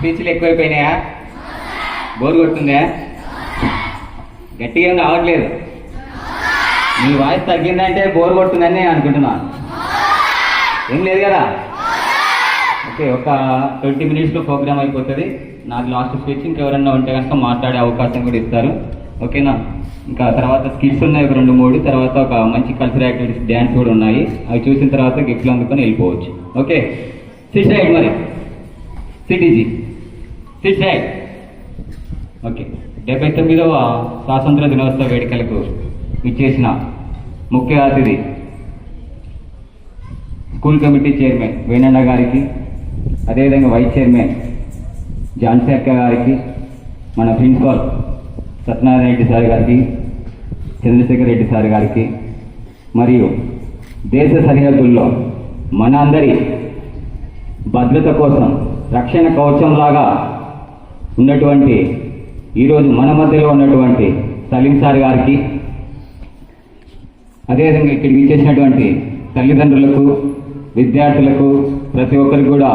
స్పీచ్లు ఎక్కువైపోయినాయా? బోర్ కొడుతుందా? గట్టిగా ఏం రావట్లేదు. మీ వాయిస్ తగ్గిందంటే బోర్ కొడుతుందని నేను అనుకుంటున్నాను ఏం లేదు కదా? ఓకే ఒక ట్వంటీ మినిట్స్లో ప్రోగ్రామ్ అయిపోతుంది. నాకు లాస్ట్ స్పీచ్ ఇంకెవరన్నా ఉంటే కనుక మాట్లాడే అవకాశం కూడా ఇస్తారు. ఓకేనా? ఇంకా తర్వాత స్కిట్స్ ఉన్నాయి ఒక రెండు మూడు. తర్వాత ఒక మంచి కల్చరల్ యాక్టివిటీస్ డ్యాన్స్ కూడా ఉన్నాయి. అవి చూసిన తర్వాత గిఫ్ట్లు అందుకొని వెళ్ళిపోవచ్చు. ఓకే? సిస్టర్ మరి. సిటీజీ సిట్ ఓకే డెబ్బై తొమ్మిదవ స్వాతంత్ర దినోత్సవ వేడుకలకు ఇచ్చేసిన ముఖ్య అతిథి స్కూల్ కమిటీ చైర్మన్ వేణన్న గారికి అదేవిధంగా వైస్ చైర్మన్ ఝాన్సీ అక్క గారికి మన ప్రిన్సిపాల్ సత్యనారాయణ రెడ్డి సార్ గారికి చంద్రశేఖర్ రెడ్డి సార్ గారికి మరియు దేశ సరిహద్దుల్లో మన అందరి భద్రత కోసం రక్షణ కవచంలాగా ఉన్నటువంటి ఈరోజు మన మధ్యలో ఉన్నటువంటి సలీం సార్ గారికి అదేవిధంగా ఇక్కడికి ఇచ్చేసినటువంటి తల్లిదండ్రులకు విద్యార్థులకు ప్రతి ఒక్కరికి కూడా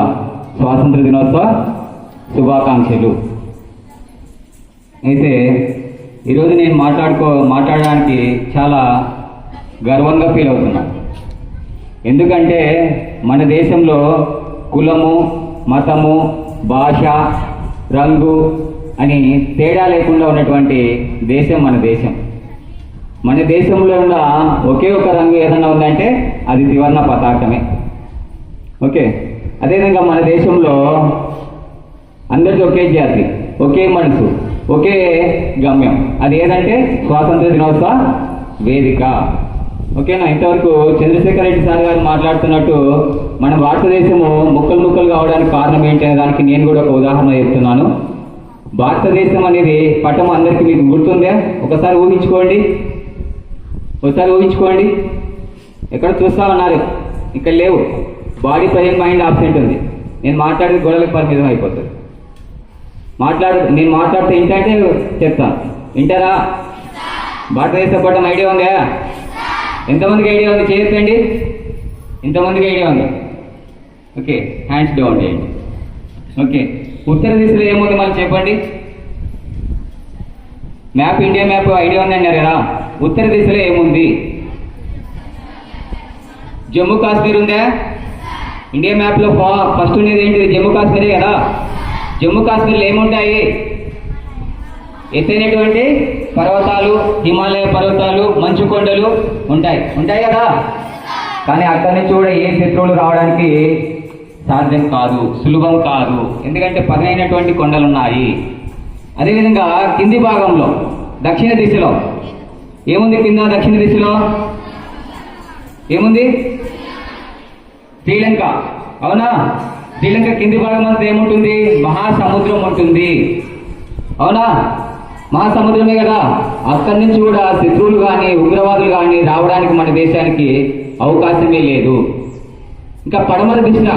స్వాతంత్ర దినోత్సవ శుభాకాంక్షలు. అయితే ఈరోజు నేను మాట్లాడుకో మాట్లాడడానికి చాలా గర్వంగా ఫీల్ అవుతున్నాను ఎందుకంటే మన దేశంలో కులము మతము భాష రంగు అని తేడా లేకుండా ఉన్నటువంటి దేశం మన దేశం. మన దేశంలో ఉన్న ఒకే ఒక రంగు ఏదైనా ఉందంటే అది త్రివర్ణ పతాకమే. ఓకే? అదేవిధంగా మన దేశంలో అందరిది ఒకే జాతి ఒకే మనసు ఒకే గమ్యం. అది ఏదంటే స్వాతంత్ర దినోత్సవ వేదిక. ఓకేనా? ఇంతవరకు చంద్రశేఖర్ రెడ్డి సార్ గారు మాట్లాడుతున్నట్టు మన భారతదేశము ముక్కలు ముక్కలు కావడానికి కారణం ఏంటి అనే దానికి నేను కూడా ఒక ఉదాహరణ చెప్తున్నాను. భారతదేశం అనేది పటం అందరికీ మీకు గుర్తుందే? ఒకసారి ఊహించుకోండి. ఒకసారి ఊహించుకోండి. ఎక్కడ చూస్తా ఉన్నారు? ఇక్కడ లేవు. బాడీ ప్రజెంట్ మైండ్ ఆబ్సెంట్ ఉంది. నేను మాట్లాడితే గొడవలకు పరిమితం అయిపోతుంది. మాట్లాడు నేను మాట్లాడితే ఏంటంటే చెప్తాను. వింటారా? భారతదేశ పటం ఐడియా ఉందా? ఎంతమందికి ఐడియా ఉంది? చేయండి. ఇంతమందికి ఐడియా ఉంది? ఓకే హ్యాండ్స్ డౌన్ చేయండి. ఓకే ఉత్తర దిశలో ఏముంది మళ్ళీ చెప్పండి? మ్యాప్ ఇండియా మ్యాప్ ఐడియా ఉంది అన్నారు కదా. ఉత్తర దిశలో ఏముంది? జమ్మూ కాశ్మీర్ ఉందా? ఇండియా మ్యాప్లో ఫా- ఫస్ట్ ఉండేది ఏంటిది? జమ్మూ కాశ్మీరే కదా. జమ్మూ కాశ్మీర్లో ఏముంటాయి? ఎత్తైనటువంటి పర్వతాలు హిమాలయ పర్వతాలు మంచు కొండలు ఉంటాయి. ఉంటాయి కదా? కానీ అక్కడి నుంచి కూడా ఏ శత్రువులు రావడానికి సాధ్యం కాదు సులభం కాదు. ఎందుకంటే పదునైనటువంటి కొండలు ఉన్నాయి అదేవిధంగా కింది భాగంలో దక్షిణ దిశలో. ఏముంది కింద దక్షిణ దిశలో? ఏముంది? శ్రీలంక. అవునా? శ్రీలంక కింది భాగం అంతా ఏముంటుంది? మహాసముద్రం ఉంటుంది. అవునా? మా సముద్రమే కదా. అక్కడి నుంచి కూడా శత్రువులు కానీ ఉగ్రవాదులు కానీ రావడానికి మన దేశానికి అవకాశమే లేదు. ఇంకా పడమర దిశ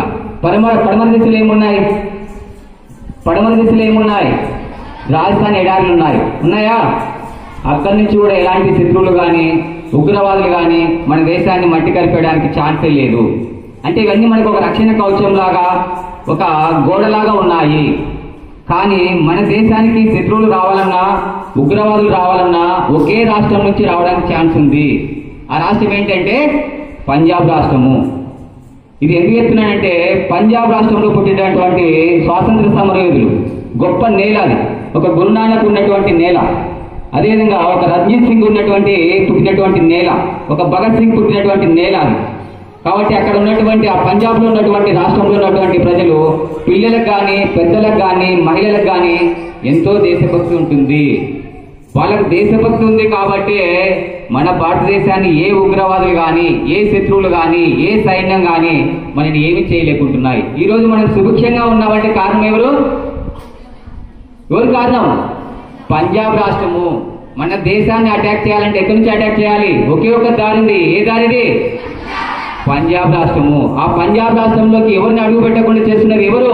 పడమర పడమర దిశలు ఏమున్నాయి? పడమర దిశలు ఏమున్నాయి? రాజస్థాన్ ఎడారులు ఉన్నాయి. ఉన్నాయా? అక్కడి నుంచి కూడా ఎలాంటి శత్రువులు కానీ ఉగ్రవాదులు కానీ మన దేశాన్ని మట్టి కలిపేయడానికి ఛాన్సే లేదు. అంటే ఇవన్నీ మనకు ఒక రక్షణ కవచం లాగా ఒక గోడలాగా ఉన్నాయి. కానీ మన దేశానికి శత్రువులు రావాలన్నా ఉగ్రవాదులు రావాలన్నా ఒకే రాష్ట్రం నుంచి రావడానికి ఛాన్స్ ఉంది. ఆ రాష్ట్రం ఏంటంటే పంజాబ్ రాష్ట్రము. ఇది ఎందుకు చెప్తున్నానంటే పంజాబ్ రాష్ట్రంలో పుట్టినటువంటి స్వాతంత్ర సమరయోధులు గొప్ప నేల అది. ఒక గురునానక్ ఉన్నటువంటి నేల. అదేవిధంగా ఒక రంజిత్ సింగ్ ఉన్నటువంటి పుట్టినటువంటి నేల. ఒక భగత్ సింగ్ పుట్టినటువంటి నేల అది. కాబట్టి అక్కడ ఉన్నటువంటి ఆ పంజాబ్లో ఉన్నటువంటి రాష్ట్రంలో ఉన్నటువంటి ప్రజలు పిల్లలకు కానీ పెద్దలకు కానీ మహిళలకు కానీ ఎంతో దేశభక్తి ఉంటుంది. వాళ్ళకు దేశభక్తి ఉంది కాబట్టి మన భారతదేశాన్ని ఏ ఉగ్రవాదులు కానీ ఏ శత్రువులు కానీ ఏ సైన్యం కానీ మనని ఏమి చేయలేకుంటున్నాయి. ఈరోజు మనం సుభిక్షంగా ఉన్నామంటే కారణం ఎవరు? ఎవరు కారణం? పంజాబ్ రాష్ట్రము. మన దేశాన్ని అటాక్ చేయాలంటే ఎక్కడి నుంచి అటాక్ చేయాలి? ఒకే ఒక దారింది ఏ దారిది? పంజాబ్ రాష్ట్రము ఆ పంజాబ్ రాష్ట్రంలోకి ఎవరిని అడుగు పెట్టకుండా చేస్తున్నారు ఎవరు?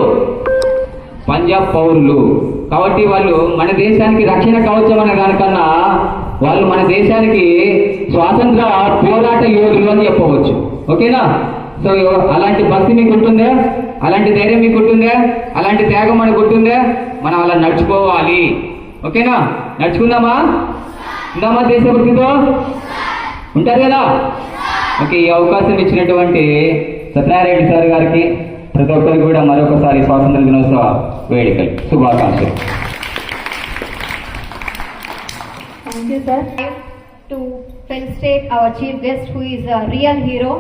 పంజాబ్ పౌరులు. కాబట్టి వాళ్ళు మన దేశానికి రక్షణ కవచం అనే దానికన్నా వాళ్ళు మన దేశానికి స్వాతంత్ర పోరాట యోధులు అని చెప్పవచ్చు. ఓకేనా? సో అలాంటి భక్తి మీకు ఉంటుందే? అలాంటి ధైర్యం మీకు ఉంటుందే? అలాంటి త్యాగం మనకు ఉంటుందే? మనం అలా నడుచుకోవాలి. ఓకేనా? నడుచుకుందామా? ఉందామా దేశభక్తితో ఉంటారు కదా? ఓకే ఈ అవకాశం ఇచ్చినటువంటి సత్యనారాయణ సార్ గారికి ప్రతి ఒక్కరికి కూడా మరొకసారి స్వాతంత్ర దినోత్సవ వేడుకలు. శుభాకాంక్షలు. Thank you, sir. To felicitate our chief guest, who is a real hero.